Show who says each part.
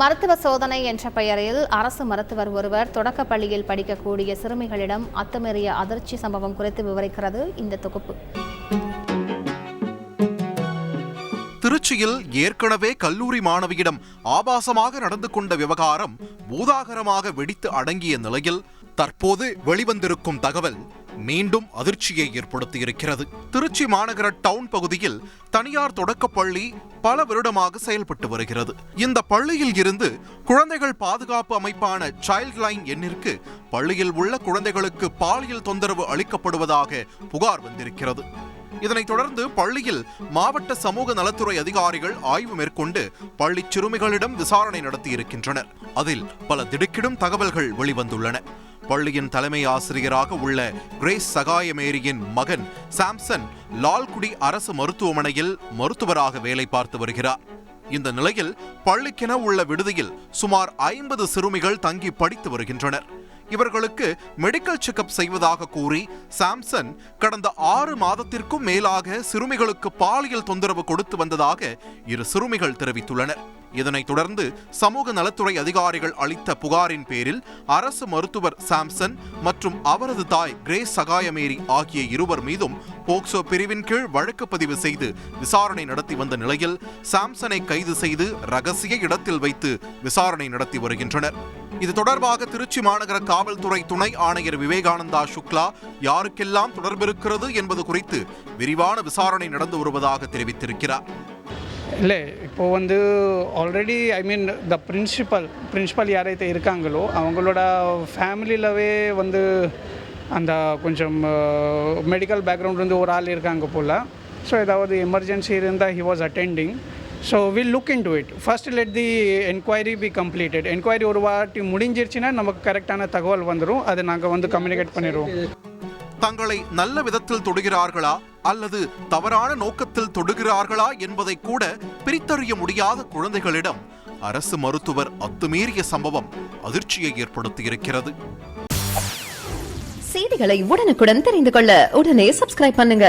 Speaker 1: மருத்துவ சோதனை என்ற பெயரில் அரசு மருத்துவர் ஒருவர் தொடக்கப்பள்ளியில் படிக்கக்கூடிய சிறுமிகளிடம் அத்துமீறிய அதிர்ச்சி சம்பவம் குறித்து விவரிக்கிறது இந்த தொகுப்பு.
Speaker 2: திருச்சியில் ஏற்கனவே கல்லூரி மாணவியிடம் ஆபாசமாக நடந்து கொண்ட விவகாரம் பூதாகரமாக வெடித்து அடங்கிய நிலையில் தற்போது வெளிவந்திருக்கும் தகவல் மீண்டும் அதிர்ச்சியை ஏற்படுத்தியிருக்கிறது. திருச்சி மாநகர டவுன் பகுதியில் தனியார் தொடக்கப்பள்ளி பல வருடமாக செயல்பட்டு வருகிறது. இந்த பள்ளியில் இருந்து குழந்தைகள் பாதுகாப்பு அமைப்பான சைல்ட் லைன் எண்ணிற்கு பள்ளியில் உள்ள குழந்தைகளுக்கு பாலியல் தொந்தரவு அளிக்கப்படுவதாக புகார் வந்திருக்கிறது. இதனைத் தொடர்ந்து பள்ளியில் மாவட்ட சமூக நலத்துறை அதிகாரிகள் ஆய்வு மேற்கொண்டு பள்ளி சிறுமிகளிடம் விசாரணை நடத்தியிருக்கின்றனர். அதில் பல திடுக்கிடும் தகவல்கள் வெளிவந்துள்ளன. பள்ளியின் தலைமை ஆசிரியராக உள்ள கிரேஸ் சகாயமேரியின் மகன் சாம்சன் லால்குடி அரசு மருத்துவமனையில் மருத்துவராக வேலை பார்த்து வருகிறார். இந்த நிலையில் பள்ளிக்கென உள்ள விடுதியில் சுமார் ஐம்பது சிறுமிகள் தங்கி படித்து வருகின்றனர். இவர்களுக்கு மெடிக்கல் செக்கப் செய்வதாக கூறி சாம்சன் கடந்த ஆறு மாதத்திற்கும் மேலாக சிறுமிகளுக்கு பாலியல் தொந்தரவு கொடுத்து வந்ததாக இரு சிறுமிகள் தெரிவித்துள்ளனர். இதனைத் தொடர்ந்து சமூக நலத்துறை அதிகாரிகள் அளித்த புகாரின் பேரில் அரசு மருத்துவர் சாம்சன் மற்றும் அவரது தாய் கிரேஸ் சகாயமேரி ஆகிய இருவர் மீதும் போக்சோ பிரிவின் கீழ் வழக்கு பதிவு செய்து விசாரணை நடத்தி வந்த நிலையில் சாம்சனை கைது செய்து ரகசிய இடத்தில் வைத்து விசாரணை நடத்தி வருகின்றனர். இது தொடர்பாக திருச்சி மாநகர காவல்துறை துணை ஆணையர் விவேகானந்தா சுக்லா யாருக்கெல்லாம் தொடர்பிருக்கிறது என்பது குறித்து விரிவான விசாரணை நடந்து வருவதாக தெரிவித்திருக்கிறார்.
Speaker 3: இல்லை இப்போது வந்து already I mean the principal principal யாரைతే இருக்காங்களோ அவங்களோட ஃபேமிலியிலவே வந்து அந்த கொஞ்சம் மெடிக்கல் பேக்ரவுண்ட் வந்து ஒரு ஆள் இருக்காங்க போல். ஸோ ஏதாவது எமர்ஜென்சி இருந்தால் he was attending so will look into it first let the enquiry be completed enquiry ஒரு வாட்டி முடிஞ்சிருச்சுன்னா நமக்கு கரெக்டான தகவல் வந்துடும் அதை நாங்கள் வந்து கம்யூனிகேட் பண்ணிடுவோம்.
Speaker 2: தங்களை நல்ல விதத்தில் தொடுகிறார்களா? அல்லது தவறான நோக்கத்தில் தொடுகிறார்களா என்பதை கூட பிரித்தறிய முடியாத குழந்தைகளிடம் அரசு மருத்துவர் அத்துமீறிய சம்பவம் அதிர்ச்சியை ஏற்படுத்தியிருக்கிறது.
Speaker 4: செய்திகளை உடனுக்குடன் தெரிந்து கொள்ள உடனே சப்ஸ்கிரைப் பண்ணுங்க.